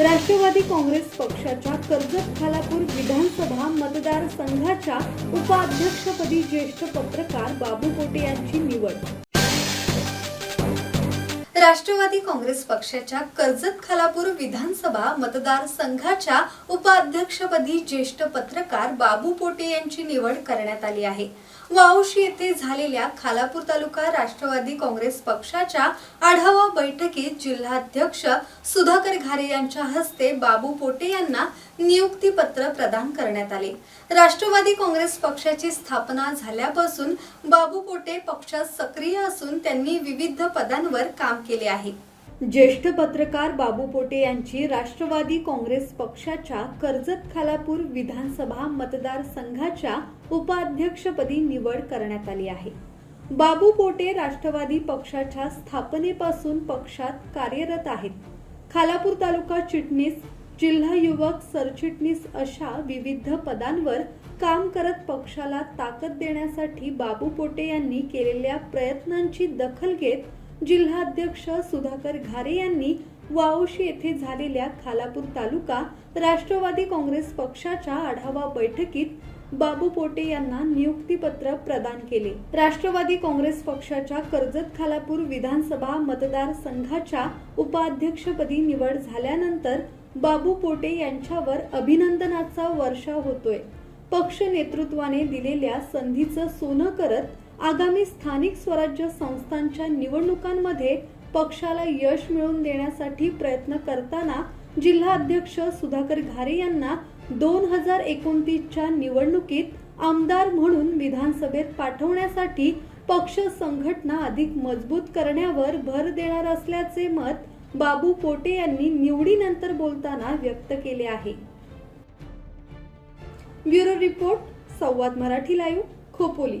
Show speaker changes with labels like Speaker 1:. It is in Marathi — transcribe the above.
Speaker 1: राष्ट्रवादी काँग्रेस पक्षाच्या कर्जत खालापूर विधानसभा मतदारसंघाच्या उपाध्यक्षपदी ज्येष्ठ पत्रकार बाबू पोटे यांची निवड.
Speaker 2: राष्ट्रवादी काँग्रेस पक्षाच्या कर्जत खालापूर विधानसभा मतदारसंघाच्या उपाध्यक्षपदी ज्येष्ठ पत्रकार बाबू पोटे यांची निवड करण्यात आली आहे. वावशी येथे झालेल्या खालापूर तालुका राष्ट्रवादी काँग्रेस पक्षाच्या आढावा बैठकीत जिल्हाध्यक्ष सुधाकर घारे यांच्या हस्ते बाबू पोटे यांना नियुक्तीपत्र प्रदान करण्यात आले. राष्ट्रवादी काँग्रेस पक्षाची स्थापना झाल्यापासून बाबू पोटे पक्षात सक्रिय असून त्यांनी विविध पदांवर काम केले आहे.
Speaker 1: ज्येष्ठ पत्रकार बाबू पोटे यांची राष्ट्रवादी काँग्रेस पक्षाच्या कर्जत खालापूर विधानसभा मतदारसंघाच्या उपाध्यक्षपदी निवड करण्यात आली आहे. बाबू पोटे राष्ट्रवादी पक्षाच्या स्थापनेपासून पक्षात कार्यरत आहेत. खालापूर तालुका चिटणीस जिल्हा युवक सरचिटणीस अशा विविध पदांवर काम करत पक्षाला ताकद देण्यासाठी बाबू पोटे यांनी केलेल्या प्रयत्नांची दखल घेत जिल्हाध्यक्ष सुधाकर घारे यांनी वावशी येथे झालेल्या खालापूर तालुका राष्ट्रवादी काँग्रेस पक्षाच्या आढावा बैठकीत बाबू पोटे यांना नियुक्तीपत्र प्रदान केले. राष्ट्रवादी काँग्रेस पक्षाच्या कर्जत खालापूर विधानसभा मतदारसंघाच्या उपाध्यक्षपदी निवड झाल्यानंतर बाबू पोटे यांच्यावर अभिनंदनाचा वर्षाव होतोय. पक्ष नेतृत्वाने दिलेल्या संधीचं सोनं करत आगामी स्थानिक स्वराज्य संस्थांच्या निवडणुकांमध्ये पक्षाला यश मिळवून देण्यासाठी प्रयत्न करताना जिल्हाध्यक्ष सुधाकर घारे यांना दोन हजार एकोणतीसच्या निवडणुकीत आमदार म्हणून विधानसभेत पाठवण्यासाठी पक्ष संघटना अधिक मजबूत करण्यावर भर देणार असल्याचे मत बाबू पोटे यांनी निवडीनंतर बोलताना व्यक्त केले आहे. Bureau report Samvad Marathi live Khopoli.